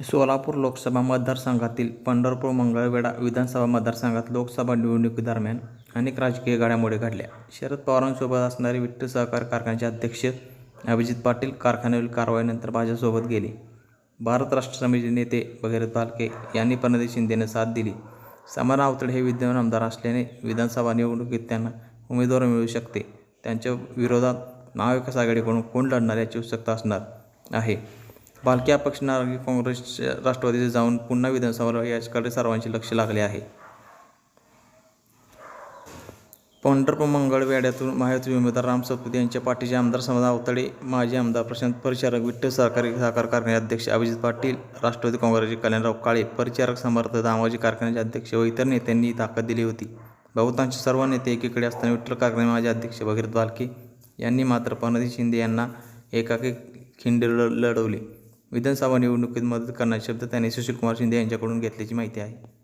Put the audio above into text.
सोलापूर लोकसभा मतदारसंघातील पंढरपूर मंगळवेढा विधानसभा मतदारसंघात लोकसभा निवडणुकीदरम्यान अनेक राजकीय घडामोडी घडल्या. शरद पवारांसोबत असणारे विठ्ठल सहकार कारखान्याचे अध्यक्ष अभिजित पाटील कारखान्यावरील कारवाईनंतर भाजपसोबत गेले. भारत राष्ट्र समिती नेते भगीरथ भालके यांनी प्रणिती शिंदेने साथ दिली. समान आवतडे हे विद्यमान आमदार असल्याने विधानसभा निवडणुकीत त्यांना उमेदवार मिळू शकते. त्यांच्या विरोधात महाविकास आघाडीकडून कोण लढणार याची उत्सुकता असणार आहे. भालके अपक्ष नारंगी काँग्रेसच्या राष्ट्रवादीचे जाऊन पुन्हा विधानसभा याच्याकडे सर्वांचे लक्ष लागले आहे. पंढरपूर मंगळवेड्यातून महायुती उमेदवार राम सतपुते यांच्या पाठीचे आमदार समाज आवतडे माजी आमदार प्रशांत परिचारक विठ्ठल सहकारी सहकार कारखान्याचे अध्यक्ष अभिजित पाटील राष्ट्रवादी काँग्रेसचे कल्याणराव काळे परिचारक समर्थ दामाजी कारखान्याचे अध्यक्ष व इतर नेत्यांनी ताकद दिली होती. बहुतांश सर्व नेते एकीकडे असताना विठ्ठल कारखाने माजी अध्यक्ष भगीरथ बालके यांनी मात्र पनदी शिंदे यांना एकाकी खिंड ल- लढवले. विधानसभा निवडणुकीत मदत करणारे शब्द त्यांनी सुशीलकुमार शिंदे यांच्याकडून घेतल्याची माहिती आहे.